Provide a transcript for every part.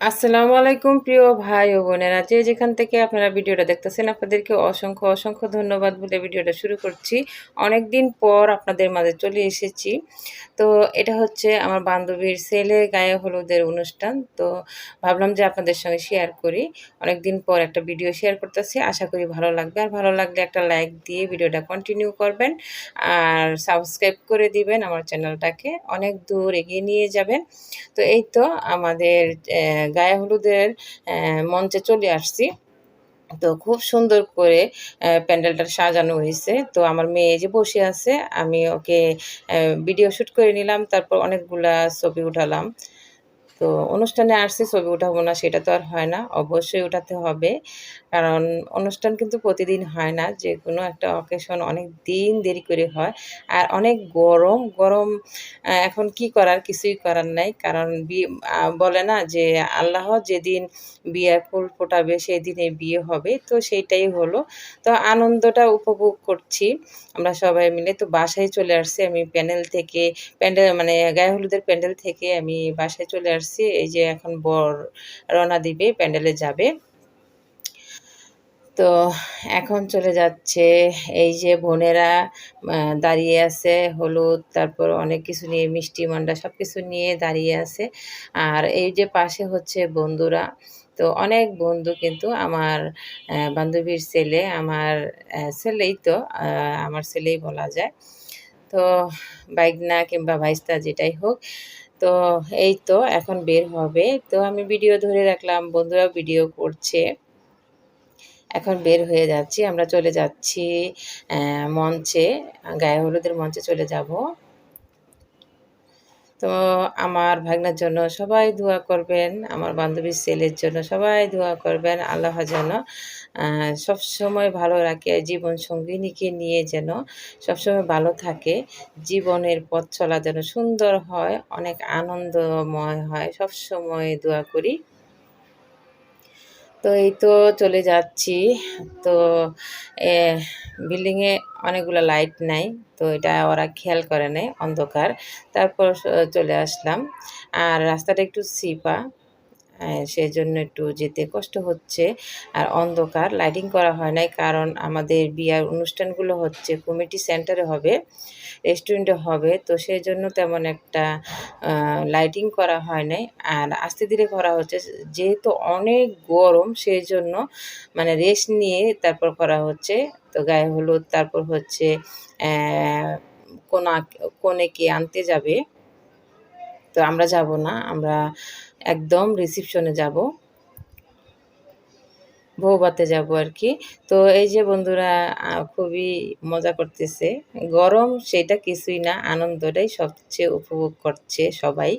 আসসালামু আলাইকুম, প্রিয় ভাই ও বোনেরা। যে যেখান থেকে আপনারা ভিডিওটা দেখতেছেন, আপনাদেরকে অসংখ্য অসংখ্য ধন্যবাদ বলে ভিডিওটা শুরু করছি। অনেক দিন পর আপনাদের মাঝে চলে এসেছি। তো এটা হচ্ছে আমার বান্ধবীর ছেলে গায়ে হলুদের অনুষ্ঠান। তো ভাবলাম যে আপনাদের সঙ্গে শেয়ার করি। অনেক দিন পর একটা ভিডিও শেয়ার করতেছি। আশা করি ভালো লাগবে। আর ভালো লাগলে একটা লাইক দিয়ে ভিডিওটা কন্টিনিউ করবেন। আর সাবস্ক্রাইব করে দিবেন আমার চ্যানেলটাকে অনেক দূর এগিয়ে নিয়ে যাবেন। তো এই তো আমাদের গায়ে হলুদের মঞ্চে চলে আসছি। তো খুব সুন্দর করে প্যান্ডেলটা সাজানো হয়েছে। তো আমার মেয়ে যে বসে আছে, আমি ওকে ভিডিও শ্যুট করে নিলাম, তারপর অনেকগুলা ছবি উঠালাম। তো অনুষ্ঠানে আসছি ছবি উঠাবো না, সেটা তো আর হয় না, অবশ্যই উঠাতে হবে। কারণ অনুষ্ঠান কিন্তু প্রতিদিন হয় না, যে কোনো একটা অকেশন অনেক দিন দেরি করে হয়। আর অনেক গরম গরম এখন কি করার কিছুই করার নাই। কারণ বলে না যে আল্লাহ যেদিন বিয়ের ফুল ফোটাবে সেই দিনে বিয়ে হবে, তো সেইটাই হলো। তো আনন্দটা উপভোগ করছি আমরা সবাই মিলে। তো বাসায় চলে আসছি আমি প্যানেল থেকে, প্যান্ডেল মানে গায়ে হলুদের প্যান্ডেল থেকে আমি বাসায় চলে আসছি। এই যে এখন বর রওনা দিবে, প্যান্ডেলে যাবে। তো এখন চলে যাচ্ছে, এই যে বোনেরা দাঁড়িয়ে আছে, হলুদ, তারপর অনেক কিছু নিয়ে, মিষ্টি মান্ডা সব কিছু নিয়ে দাঁড়িয়ে আছে। আর এই যে পাশে হচ্ছে বন্ধুরা, তো অনেক বন্ধু কিন্তু আমার বান্ধবীর ছেলে, আমার ছেলেই তো আমার ছেলেই বলা যায়। তো বাইকনা কিংবা ভাইস্তা যেটাই হোক তো এই তো এখন বের হবে। তো আমি ভিডিও ধরে রাখলাম বন্ধুরা ভিডিও করছে। এখন বের হয়ে যাচ্ছি, আমরা চলে যাচ্ছি মঞ্চে, গায়ে হলুদের মঞ্চে চলে যাব। তো আমার ভাগনার জন্য সবাই দোয়া করবেন, আমার বান্ধবীর ছেলের জন্য সবাই দোয়া করবেন আল্লাহ যেন সব সবসময় ভালো রাখে, জীবন সঙ্গিনীকে নিয়ে যেন সবসময় ভালো থাকে, জীবনের পথ চলা যেন সুন্দর হয়, অনেক আনন্দময় হয়। সবসময় দোয়া করি। তো এই তো চলে যাচ্ছি। তো বিল্ডিংয়ে অনেকগুলো লাইট নাই, তো এটা ওরা খেয়াল করে নেয় অন্ধকার। তারপর চলে আসলাম। আর রাস্তাটা একটু সিপা। সেই জন্য একটু যেতে কষ্ট হচ্ছে। আর অন্ধকার লাইটিং করা হয় নাই কারণ আমাদের বিয়ার অনুষ্ঠানগুলো হচ্ছে কমিটি সেন্টারে হবে রেস্টুরেন্টে হবে। তো সেই জন্য তেমন একটা লাইটিং করা হয় নাই। আর আস্তে ধীরে করা হচ্ছে, যেহেতু অনেক গরম সেই জন্য মানে রেস্ট নিয়ে তারপর করা হচ্ছে। তো গায়ে হলুদ, তারপর হচ্ছে কোনা কনেকে আনতে যাবে, তো আমরা যাব না। আমরা একদম রিসিপশনে যাব। বউবাতে যাব আর কি। তো এই যে বন্ধুরা খুবই মজা করতেছে। গরম সেটা কিছুই না, আনন্দটাই সবচেয়ে উপভোগ করছে সবাই।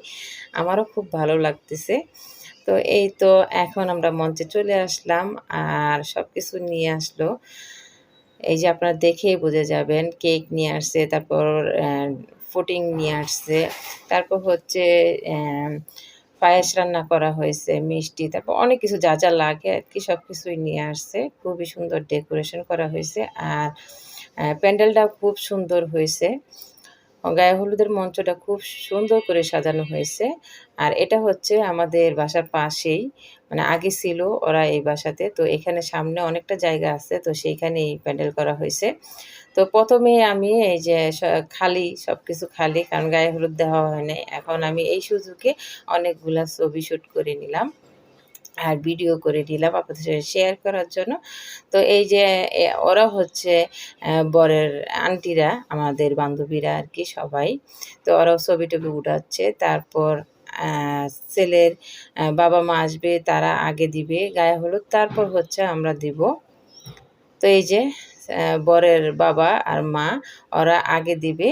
আমারও খুব ভালো লাগতেছে। তো এই তো এখন আমরা মঞ্চে চলে আসলাম আর সব কিছু নিয়ে আসলো। এই যে আপনারা দেখেই বুঝে যাবেন, কেক নিয়ে আসছে, তারপর ফুটিং নিয়ে আসছে, তারপর হচ্ছে পায়েস রান্না করা হয়েছে, মিষ্টি, তারপর অনেক কিছু যা যা লাগে আর কি সব কিছুই নিয়ে আসছে। খুবই সুন্দর ডেকোরেশন করা হয়েছে আর প্যান্ডেলটা খুব সুন্দর হয়েছে। গায়ে হলুদের মঞ্চটা খুব সুন্দর করে সাজানো হয়েছে। আর এটা হচ্ছে আমাদের বাসার পাশেই মানে আগে ছিল ওরা এই বাসাতে। তো এখানে সামনে অনেকটা জায়গা আছে, তো সেইখানেই প্যান্ডেল করা হয়েছে। তো প্রথমে আমি এই যে খালি সব কিছু খালি, কারণ গায়ে হলুদ দেওয়া হয় এখন আমি এই সুযোগে অনেকগুলা ছবি শ্যুট করে নিলাম। আর ভিডিও করে নিলাম আপনাদের সাথে শেয়ার করার জন্য। তো এই যে ওরা হচ্ছে বরের আন্টিরা, আমাদের বান্ধবীরা আর কি সবাই। তো ওরাও ছবি টবি উঠাচ্ছে। তারপর ছেলের বাবা মা আসবে, তারা আগে দিবে, গায়ে হলুদ। তারপর হচ্ছে আমরা দিব। তো এই যে বরের বাবা আর মা, ওরা আগে দিবে,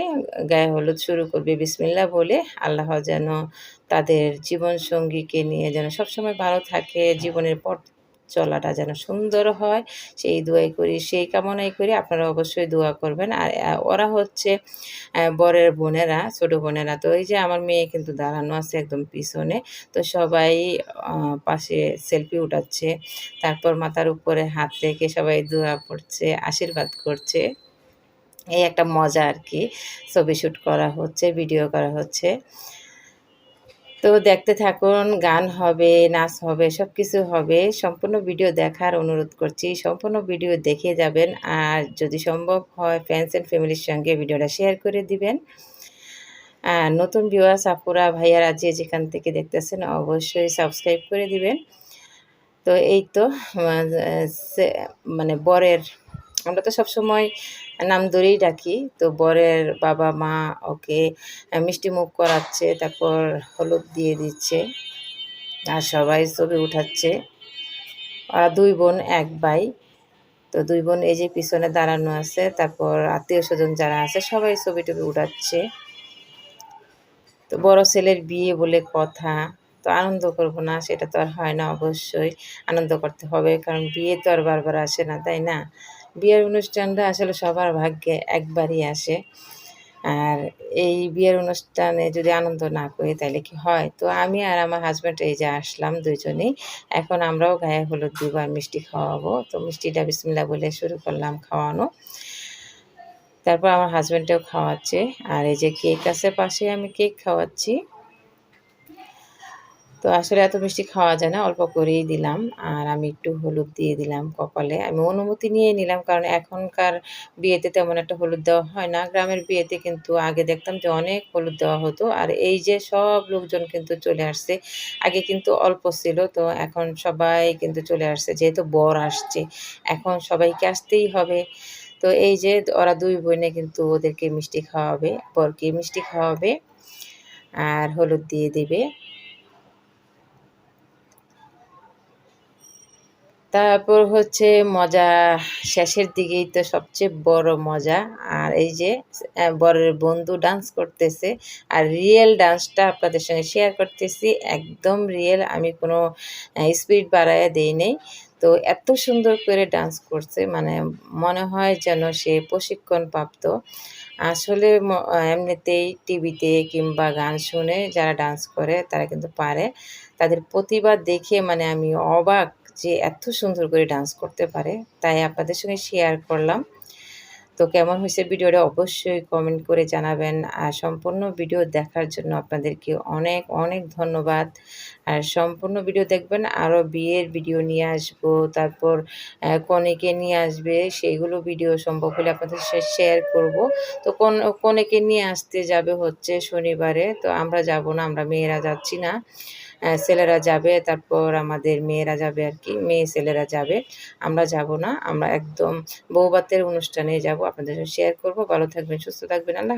গায়ে হলুদ শুরু করবে বিসমিল্লা বলে আল্লাহ যেন তাদের জীবন সঙ্গীকে নিয়ে যেন সবসময় ভালো থাকে, জীবনের পথ চলাটা যেন সুন্দর হয়। সেই দোয়াই করি, সেই কামনাই করি। আপনারা অবশ্যই দোয়া করবেন। আর ওরা হচ্ছে বরের বোনেরা, ছোট বোনেরা। তো এই যে আমার মেয়ে কিন্তু দাঁড়ানো আছে একদম পিছনে। তো সবাই পাশে সেলফি উঠাচ্ছে। তারপর মাথার উপরে হাত রেখে সবাই দোয়া পড়ছে আশীর্বাদ করছে। এই একটা মজা আর কি। ছবি শ্যুট করা হচ্ছে, ভিডিও করা হচ্ছে। তো দেখতে থাকুন, গান হবে, নাচ হবে সব কিছু হবে। সম্পূর্ণ ভিডিও দেখার অনুরোধ করছি। সম্পূর্ণ ভিডিও দেখে যাবেন। আর যদি সম্ভব হয় ফ্রেন্ডস অ্যান্ড ফ্যামিলির সঙ্গে ভিডিওটা শেয়ার করে দিবেন। আর নতুন ভিউয়ার্স আপুরা, ভাইয়ারা যে যেখান থেকে দেখতেছেন, অবশ্যই সাবস্ক্রাইব করে দিবেন। তো এই তো মানে বরের আমরা তো সবসময় নাম ধরেই ডাকি। তো বরের বাবা, মা ওকে মিষ্টি মুখ করাচ্ছে, তারপর হলুদ দিয়ে দিচ্ছে আর সবাই ছবি উঠাচ্ছে। ওরা দুই বোন, এক ভাই। তো দুই বোন এই যে পিছনে দাঁড়ানো আছে, তারপর আত্মীয় স্বজন যারা আছে, সবাই ছবি টবি উঠাচ্ছে। তো বড় ছেলের বিয়ে বলে কথা, তো আনন্দ করব না, সেটা তো আর হয় না অবশ্যই। আনন্দ করতে হবে, কারণ বিয়ে তো আর বারবার আসে না, তাই না? বিয়ের অনুষ্ঠানটা আসলে সবার ভাগ্যে একবারই আসে। আর এই বিয়ের অনুষ্ঠানে যদি আনন্দ না করি তাহলে কি হয়? তো আমি আর আমার হাজব্যান্ড এই যে আসলাম দুজনেই এখন আমরাও গায়ে হলুদ দুবার মিষ্টি খাওয়াবো। তো মিষ্টিটা বিসমিল্লা বলে শুরু করলাম খাওয়ানো। তারপর আমার হাজব্যান্ডেও খাওয়াচ্ছে। আর এই যে কেক আছে, পাশে আমি কেক খাওয়াচ্ছি। তো আসলে এত মিষ্টি খাওয়া যায় না, অল্প করেই দিলাম। আর আমি একটু হলুদ দিয়ে দিলাম কপালে। আমি অনুমতি নিয়ে নিলাম, কারণ এখনকার বিয়েতে তেমন একটা হলুদ দেওয়া হয় না। গ্রামের বিয়েতে কিন্তু আগে দেখতাম যে অনেক হলুদ দেওয়া হতো। আর এই যে সব লোকজন কিন্তু চলে আসছে, আগে কিন্তু অল্প ছিল, তো এখন সবাই কিন্তু চলে আসছে। যেহেতু বর আসছে, এখন সবাইকে আসতেই হবে। তো এই যে ওরা দুই বোনে কিন্তু ওদেরকে মিষ্টি খাওয়াবে, বরকে মিষ্টি খাওয়াবে, আর হলুদ দিয়ে দিবে। তারপর হচ্ছে মজা শেষের দিকেই তো সবচেয়ে বড় মজা। আর এই যে বরের বন্ধু ডান্স করতেছে। আর রিয়েল ডান্সটা আপনাদের সঙ্গে শেয়ার করতেছি। একদম রিয়েল আমি কোনো স্পিড বাড়ায় দেই নেই। তো এত সুন্দর করে ডান্স করছে মানে মনে হয় যেন সে প্রশিক্ষণ প্রাপ্ত আসলে এমনিতেই টিভিতে কিংবা গান শুনে যারা ডান্স করে, তারা কিন্তু পারে। তাদের প্রতিভা দেখে মানে আমি অবাক যে এত সুন্দর করে ডান্স করতে পারে, তাই আপনাদের সঙ্গে শেয়ার করলাম। তো কেমন হয়েছে ভিডিওটা অবশ্যই কমেন্ট করে জানাবেন। আর সম্পূর্ণ ভিডিও দেখার জন্য আপনাদেরকে অনেক অনেক ধন্যবাদ। আর সম্পূর্ণ ভিডিও দেখবেন আরও বিয়ের ভিডিও নিয়ে আসব, তারপর কনেকে নিয়ে আসবে সেইগুলো ভিডিও সম্ভব হলে আপনাদের শেয়ার করব। তো কোন, কনেকে নিয়ে আসতে যাবে হচ্ছে শনিবারে, তো আমরা যাব না, আমরা মেয়েরা যাচ্ছি না। ছেলেরা যাবে, তারপর আমাদের মেয়েরা যাবে আর কি, মেয়ে ছেলেরা যাবে। আমরা যাব না, আমরা একদম বৌবাতের অনুষ্ঠানে যাব। আপনাদের শেয়ার করব। ভালো থাকবেন, সুস্থ থাকবেন। আল্লাহ